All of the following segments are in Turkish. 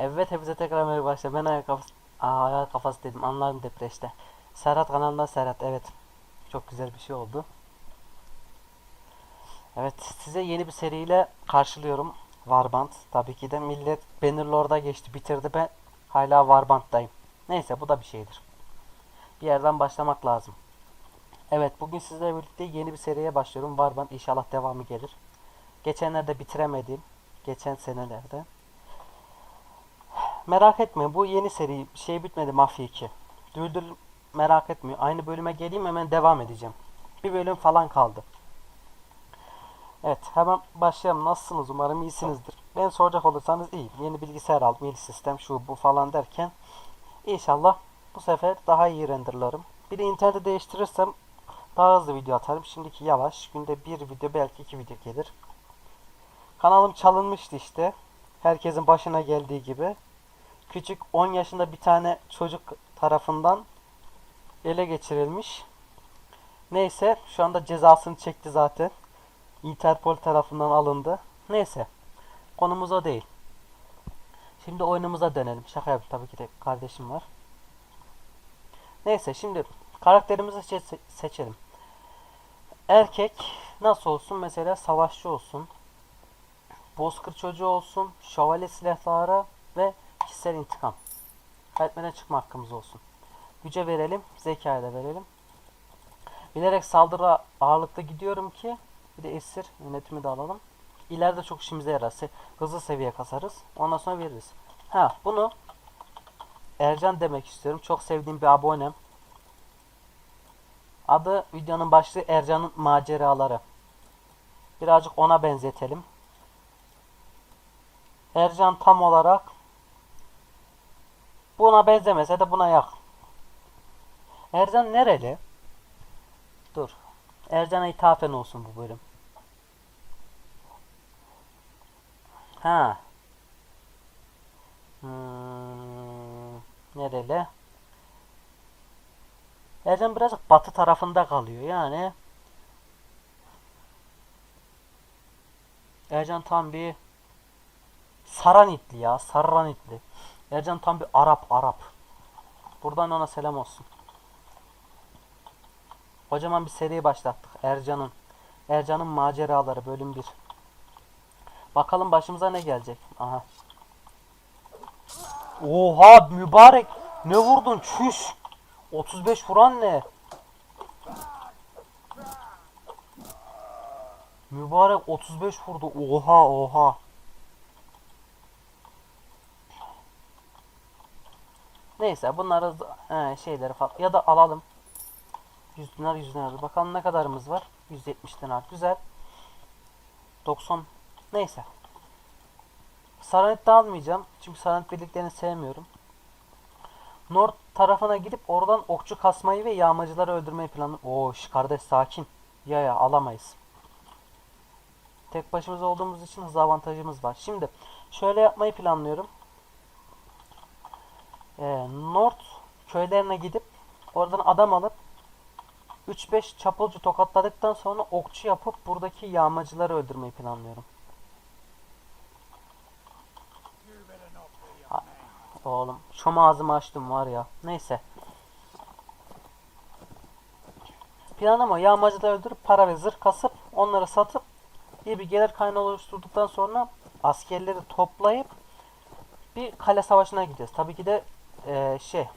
Evet hepinize tekrar merhaba arkadaşlar. Ben ayak kafası, Aa, ayak kafası dedim. Anlarım depreşte. Serhat kanalından Serhat. Evet. Çok güzel bir şey oldu. Evet size yeni bir seriyle karşılıyorum. Warband. Tabii ki de millet Bannerlord'a geçti bitirdi. Ben hala Warband'dayım. Neyse bu da bir şeydir. Bir yerden başlamak lazım. Evet bugün sizlerle birlikte yeni bir seriye başlıyorum. Warband inşallah devamı gelir. Geçenlerde bitiremediğim. Geçen senelerde. Merak etmeyin bu yeni seri şey bitmedi Mafya 2. Düldül merak etmiyor. Aynı bölüme geleyim hemen devam edeceğim. Bir bölüm falan kaldı. Evet hemen başlayalım. Nasılsınız? Umarım iyisinizdir. Ben soracak olursanız iyiyim. Yeni bilgisayar aldım. Yeni sistem şu bu falan derken inşallah bu sefer daha iyi renderlarım. Bir de interneti değiştirirsem daha hızlı video atarım. Şimdiki yavaş. Günde bir video belki iki video gelir. Kanalım çalınmıştı işte. Herkesin başına geldiği gibi küçük 10 yaşında bir tane çocuk tarafından ele geçirilmiş. Neyse şu anda cezasını çekti zaten. Interpol tarafından alındı. Neyse konumuz o değil. Şimdi oyunumuza dönelim. Şaka yaptım tabii ki de kardeşim var. Neyse şimdi karakterimizi seç- seçelim. Erkek nasıl olsun? Mesela savaşçı olsun. Bozkır çocuğu olsun. Şövalye silahları ve kişisel intikam. Kaybetmeden çıkma hakkımız olsun. Güce verelim. Zekaya da verelim. Bilerek saldırı ağırlıkta gidiyorum ki bir de esir yönetimi de alalım. İleride çok işimize yarar. Hızlı seviye kasarız. Ondan sonra veririz. Ha bunu Ercan demek istiyorum. Çok sevdiğim bir abonem. Adı videonun başlığı Ercan'ın maceraları. Birazcık ona benzetelim. Ercan tam olarak buna benzemese de buna yak. Ercan nereli? Dur. Ercan'a ithafen olsun bu bölüm. Ha. Hmm, nereli? Ercan birazcık batı tarafında kalıyor yani. Ercan tam bir Saranitli ya. Saranitli. Ercan tam bir Arap Arap. Buradan ona selam olsun. Kocaman bir seri başlattık. Ercan'ın. Ercan'ın maceraları bölüm 1. Bakalım başımıza ne gelecek. Aha. Oha mübarek. Ne vurdun çüş. 35 vuran ne? Mübarek 35 vurdu. Oha oha. Neyse bunları he, şeyleri falan ya da alalım. 100 dinar 100 dinar. Bakalım ne kadarımız var? 170 dinar. Güzel. 90 neyse. Saranit de almayacağım. Çünkü Saranit birliklerini sevmiyorum. North tarafına gidip oradan okçu kasmayı ve yağmacıları öldürmeyi planlıyorum. Oo kardeş sakin. Ya ya alamayız. Tek başımıza olduğumuz için hız avantajımız var. Şimdi şöyle yapmayı planlıyorum. Ee, North köylerine gidip oradan adam alıp 3-5 çapulcu tokatladıktan sonra okçu yapıp buradaki yağmacıları öldürmeyi planlıyorum. Oğlum şom ağzımı açtım var ya. Neyse. Planım o. Yağmacıları öldürüp para ve zırh kasıp onları satıp iyi bir gelir kaynağı oluşturduktan sonra askerleri toplayıp bir kale savaşına gideceğiz. Tabii ki de eee, şey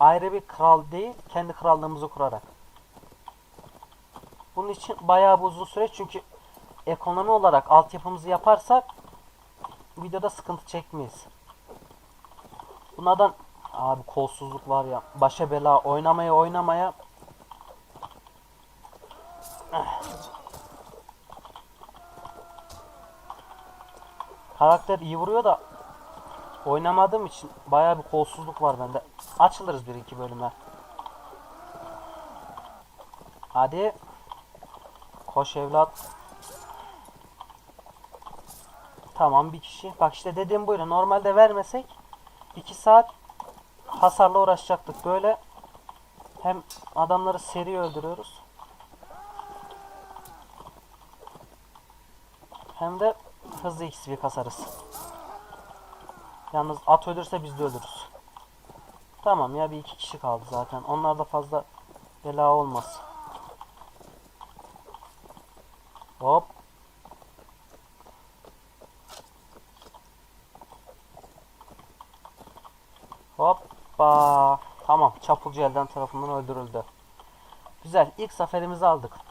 ayrı bir kral değil kendi krallığımızı kurarak. Bunun için bayağı bir uzun süre çünkü ekonomi olarak altyapımızı yaparsak videoda sıkıntı çekmeyiz. Bunlardan abi kolsuzluk var ya başa bela oynamaya oynamaya. Karakter iyi vuruyor da oynamadığım için bayağı bir kolsuzluk var bende. Açılırız bir iki bölüme. Hadi. Koş evlat. Tamam bir kişi. Bak işte dediğim buydu. Normalde vermesek 2 saat hasarla uğraşacaktık. Böyle hem adamları seri öldürüyoruz. Hem de hızlı XP kasarız. Yalnız at ölürse biz de ölürüz. Tamam ya bir iki kişi kaldı zaten. Onlar da fazla bela olmaz. Hop. Hoppa. Tamam. Çapulcu elden tarafından öldürüldü. Güzel. İlk zaferimizi aldık.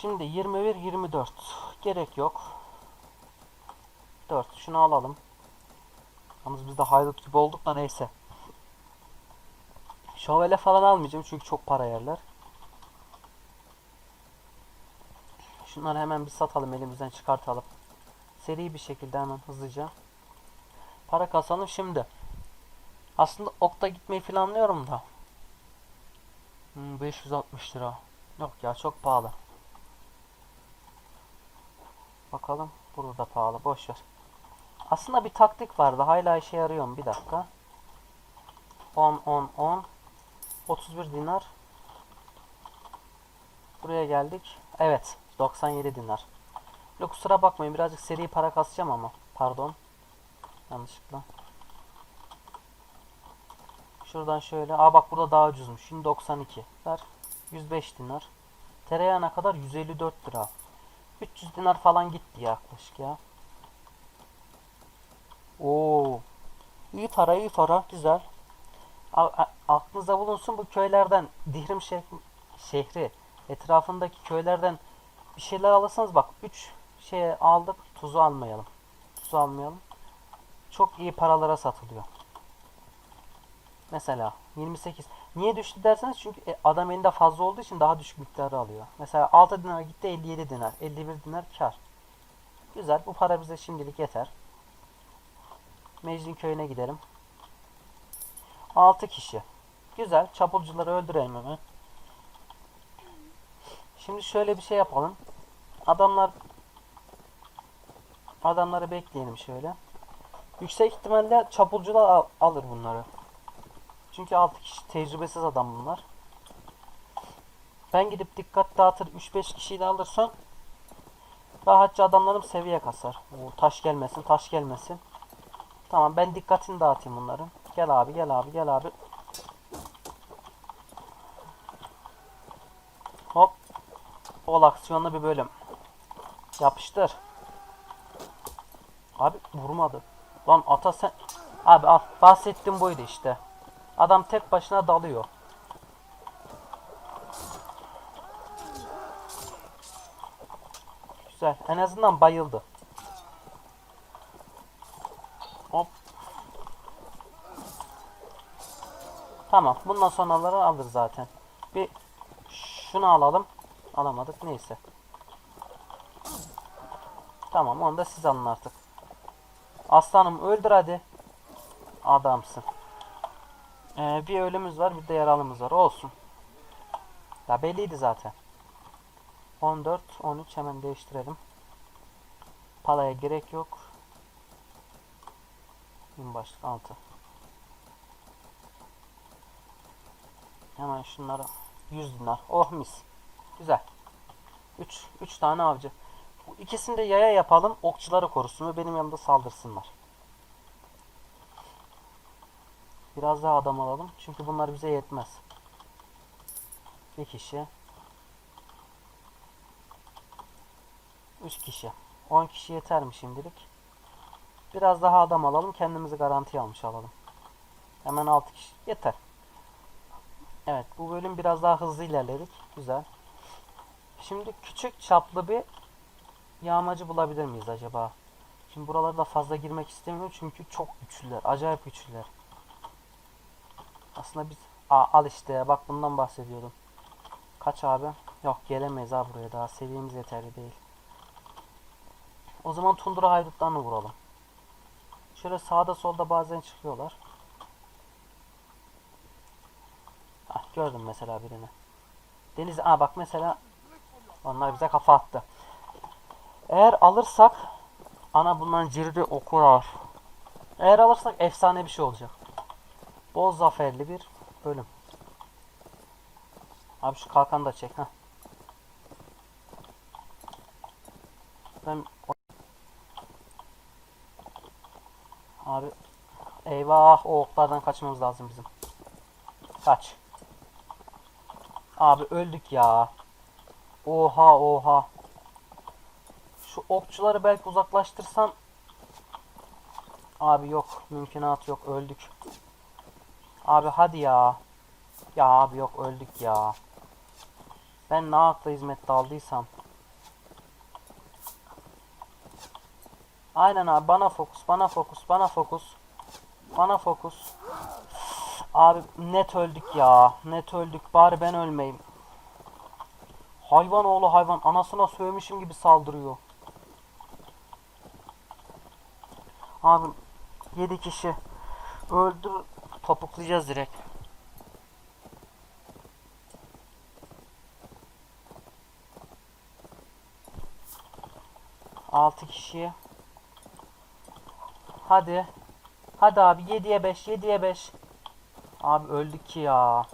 Şimdi 21 24. Gerek yok. 4. Şunu alalım. Yalnız biz de haydut gibi olduk da neyse. Şövalye falan almayacağım çünkü çok para yerler. Şunları hemen bir satalım elimizden çıkartalım. Seri bir şekilde hemen hızlıca. Para kasalım şimdi. Aslında okta gitmeyi planlıyorum da. Hmm, 560 lira. Yok ya çok pahalı. Bakalım. Burada da pahalı. Boş ver. Aslında bir taktik vardı. Hala işe yarıyor? Bir dakika. 10 10 10 31 dinar. Buraya geldik. Evet. 97 dinar. Yok kusura bakmayın. Birazcık seri para kasacağım ama. Pardon. Yanlışlıkla. Şuradan şöyle. Aa bak burada daha ucuzmuş. Şimdi 92. Ver. 105 dinar. Tereyağına kadar 154 lira. 300 dinar falan gitti yaklaşık ya. Oo. İyi para, iyi para. Güzel. A- a- aklınıza bulunsun bu köylerden Dihrim şeh- şehri etrafındaki köylerden bir şeyler alırsanız bak 3 şey aldık tuzu almayalım. Tuzu almayalım. Çok iyi paralara satılıyor. Mesela 28. Niye düştü derseniz çünkü e, adam elinde fazla olduğu için daha düşük miktarı alıyor. Mesela 6 dinar gitti 57 dinar. 51 dinar kar. Güzel. Bu para bize şimdilik yeter. Meclin köyüne gidelim. 6 kişi. Güzel. Çapulcuları öldürelim hemen. Şimdi şöyle bir şey yapalım. Adamlar adamları bekleyelim şöyle. Yüksek ihtimalle çapulcular al- alır bunları. Çünkü 6 kişi tecrübesiz adam bunlar. Ben gidip dikkat dağıtır 3-5 kişiyi alırsam rahatça adamlarım seviye kasar. Oo, taş gelmesin, taş gelmesin. Tamam ben dikkatini dağıtayım bunların. Gel abi, gel abi, gel abi. Hop. Bol aksiyonlu bir bölüm. Yapıştır. Abi vurmadı. Lan ata sen... Abi al. Bahsettiğim buydu işte. Adam tek başına dalıyor. Güzel. En azından bayıldı. Hop. Tamam. Bundan sonraları alır zaten. Bir şunu alalım. Alamadık. Neyse. Tamam. Onu da siz alın artık. Aslanım öldür hadi. Adamsın. Ee, bir ölümümüz var. Bir de yaralımız var. Olsun. Ya belliydi zaten. 14, 13 hemen değiştirelim. Palaya gerek yok. Binbaşlık 6. Hemen şunlara 100 dinar. Oh mis. Güzel. 3 3 tane avcı. Bu de yaya yapalım. Okçuları korusun ve benim yanımda saldırsınlar. Biraz daha adam alalım. Çünkü bunlar bize yetmez. Bir kişi. 3 kişi. 10 kişi yeter mi şimdilik? Biraz daha adam alalım. Kendimizi garantiye almış alalım. Hemen 6 kişi. Yeter. Evet bu bölüm biraz daha hızlı ilerledik. Güzel. Şimdi küçük çaplı bir yağmacı bulabilir miyiz acaba? Şimdi buralarda fazla girmek istemiyorum çünkü çok güçlüler. Acayip güçlüler. Aslında biz... Aa, al işte bak bundan bahsediyordum. Kaç abi? Yok gelemeyiz abi buraya daha seviyemiz yeterli değil. O zaman tundura haydutlarını vuralım. Şöyle sağda solda bazen çıkıyorlar. Ah gördüm mesela birini. Deniz aa bak mesela onlar bize kafa attı. Eğer alırsak ana bundan cirdi okurar. Eğer alırsak efsane bir şey olacak. Bol zaferli bir bölüm. Abi şu kalkanı da çek. Heh. Ben... Abi eyvah o oklardan kaçmamız lazım bizim. Kaç. Abi öldük ya. Oha oha. Şu okçuları belki uzaklaştırsam. Abi yok. Mümkünat yok. Öldük. Abi hadi ya. Ya abi yok öldük ya. Ben ne akla hizmette aldıysam. Aynen abi bana fokus bana fokus bana fokus. Bana fokus. Abi net öldük ya. Net öldük. Bari ben ölmeyeyim. Hayvan oğlu hayvan. Anasına sövmüşüm gibi saldırıyor. Abi 7 kişi. Öldür. Topuklayacağız direkt. Altı kişiye. Hadi. Hadi abi 7'ye 5 7'ye 5. Abi öldük ki ya.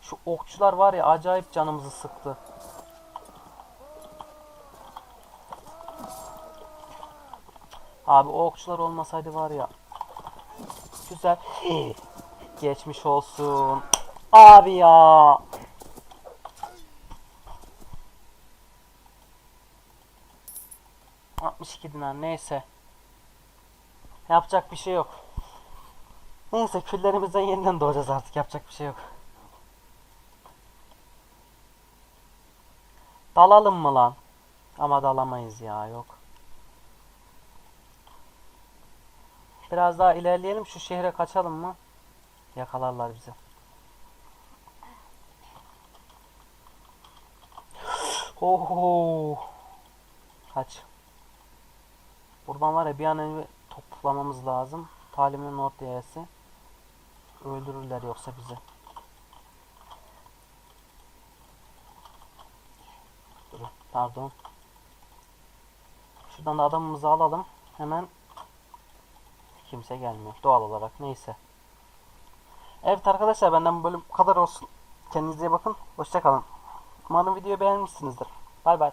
Şu okçular var ya acayip canımızı sıktı. Abi o okçular olmasaydı var ya. Güzel. Geçmiş olsun. Abi ya. ...62 dinar neyse. Yapacak bir şey yok. Neyse küllerimizden yeniden doğacağız artık yapacak bir şey yok. Dalalım mı lan? Ama dalamayız ya yok. Biraz daha ilerleyelim şu şehre kaçalım mı? Yakalarlar bizi. Oho. Kaç. Buradan var ya bir an önce toplamamız lazım. Talimin diyesi. Öldürürler yoksa bizi. Dur, pardon. Şuradan da adamımızı alalım. Hemen kimse gelmiyor. Doğal olarak. Neyse. Evet arkadaşlar benden bu bölüm bu kadar olsun. Kendinize bakın. Hoşçakalın. Umarım videoyu beğenmişsinizdir. Bay bay.